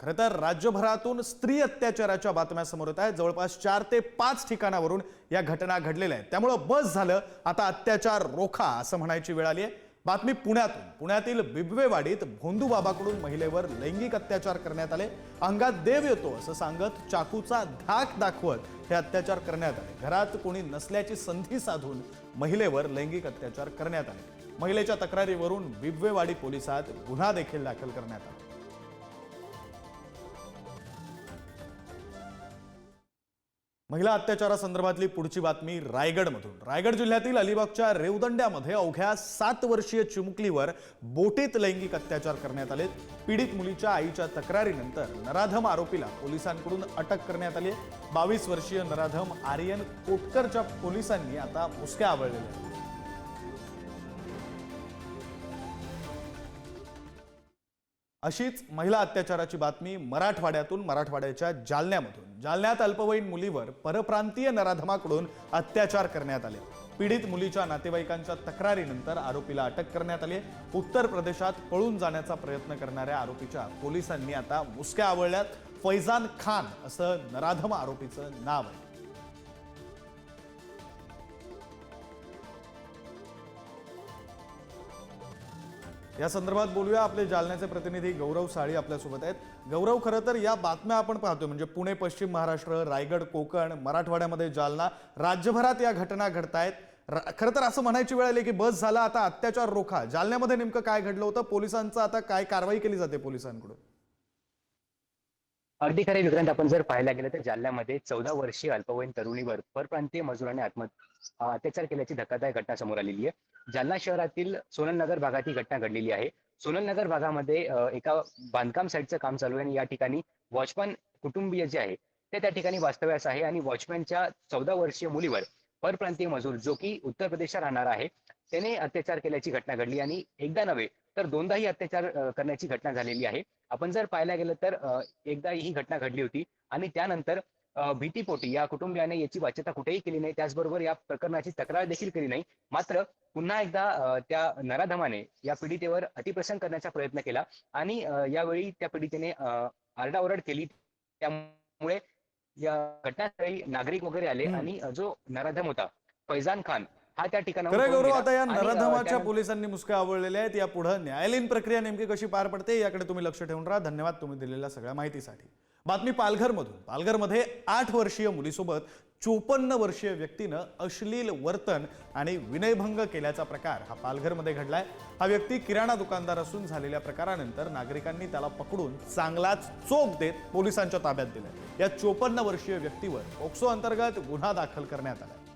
खरं तर राज्यभरातून स्त्री अत्याचाराच्या बातम्या समोर येत आहेत. जवळपास चार ते पाच ठिकाणावरून या घटना घडलेल्या आहेत. त्यामुळं बस झालं आता अत्याचार रोखा असं म्हणायची वेळ आली आहे. बातमी पुण्यातून. पुण्यातील बिबवेवाडीत भोंदूबाबाकडून महिलेवर लैंगिक अत्याचार करण्यात आले. अंगात देव येतो असं सांगत चाकूचा धाक दाखवत हे अत्याचार करण्यात आले. घरात कोणी नसल्याची संधी साधून महिलेवर लैंगिक अत्याचार करण्यात आले. महिलेच्या तक्रारीवरून बिबवेवाडी पोलिसात गुन्हा देखील दाखल करण्यात आला. महिला अत्याचारासंदर्भातली पुढची बातमी रायगडमधून. रायगड जिल्ह्यातील अलिबागच्या रेवदंड्यामध्ये अवघ्या सात वर्षीय चिमुकलीवर बोटीत लैंगिक अत्याचार करण्यात आले. पीडित मुलीच्या आईच्या तक्रारीनंतर नराधम आरोपीला पोलिसांकडून अटक करण्यात आली. बावीस वर्षीय नराधम आर्यन कोटकरच्या पोलिसांनी आता मुसक्या आवळलेल्या अशीच महिला अत्याचाराची बातमी मराठवाड्यातून मराठवाड्याच्या जालन्यामधून. जालन्यात अल्पवयीन मुलीवर परप्रांतीय नराधमाकडून अत्याचार करण्यात आले. पीडित मुलीच्या नातेवाईकांच्या तक्रारीनंतर आरोपीला अटक करण्यात आली उत्तर प्रदेशात पळून जाण्याचा प्रयत्न करणाऱ्या आरोपीच्या पोलिसांनी आता मुसक्या आवळल्यात. फैजान खान असं नराधम आरोपीचं नाव आहे. या संदर्भात बोलूया आपले जालन्याचे प्रतिनिधी गौरव साळी आपल्यासोबत आहेत. गौरव खरं तर या बातम्या आपण पाहतोय म्हणजे पुणे पश्चिम महाराष्ट्र रायगड कोकण मराठवाड्यामध्ये जालना राज्यभरात या घटना घडतायत. आहेत खरं तर असं म्हणायची वेळ आली की बस झाला आता अत्याचार रोखा. जालन्यामध्ये नेमकं काय घडलं होतं? पोलिसांचं आता काय कारवाई केली जाते पोलिसांकडून? अगदी खरे विक्रांत आपण जर पाहायला गेलं तर जालन्यामध्ये चौदा वर्षीय अल्पवयीन तरुणीवर परप्रांतीय मजुराने आत्म अत्याचार केल्याची धक्कादायक घटना समोर आलेली आहे. जालना शहरातील सोनलनगर भागात ही घटना घडलेली आहे. सोनलनगर भागामध्ये एका बांधकाम साईटचं काम चालू आहे आणि या ठिकाणी वॉचमॅन कुटुंबीय जे आहे ते त्या ठिकाणी वास्तव्यास आहे आणि वॉचमॅनच्या चौदा वर्षीय मुलीवर परप्रांतीय मजूर जो की उत्तर प्रदेशला राहणार आहे त्याने अत्याचार केल्याची घटना घडली आणि एकदा नव्हे तर दोनदाही अत्याचार करण्याची घटना झालेली आहे. आपण जर पाहायला गेलं तर एकदा ही घटना घडली होती आणि त्यानंतर भीतीपोटी या कुटुंबियाने याची वाच्यता कुठेही केली नाही त्याचबरोबर या प्रकरणाची तक्रार देखील केली नाही. मात्र पुन्हा एकदा त्या नराधमाने या पीडितेवर अतिप्रसंग करण्याचा प्रयत्न केला आणि यावेळी त्या पीडितेने आरडाओरड केली. त्यामुळे या घटनास्थळी नागरिक वगैरे आले. आणि जो नराधम होता फैजान खान हा त्या गौरव गेला. आता या नराधमाच्या पोलिसांनी मुसक्या आवळलेल्या आहेत या पुढे न्यायालयीन प्रक्रिया नेमकी कशी पार पडते याकडे तुम्ही लक्ष ठेवून राहा धन्यवाद तुम्ही दिलेल्या सगळ्या माहितीसाठी बातमी पालघरमधून. पालघरमध्ये आठ वर्षीय मुलीसोबत चोपन्न वर्षीय व्यक्तीनं अश्लील वर्तन आणि विनयभंग केल्याचा प्रकार हा पालघरमध्ये घडलाय. हा व्यक्ती किराणा दुकानदार असून झालेल्या प्रकारानंतर नागरिकांनी त्याला पकडून चांगलाच चोप देत पोलिसांच्या ताब्यात दिलाय. या चोपन्न वर्षीय व्यक्तीवर पोक्सो अंतर्गत गुन्हा दाखल करण्यात आलाय.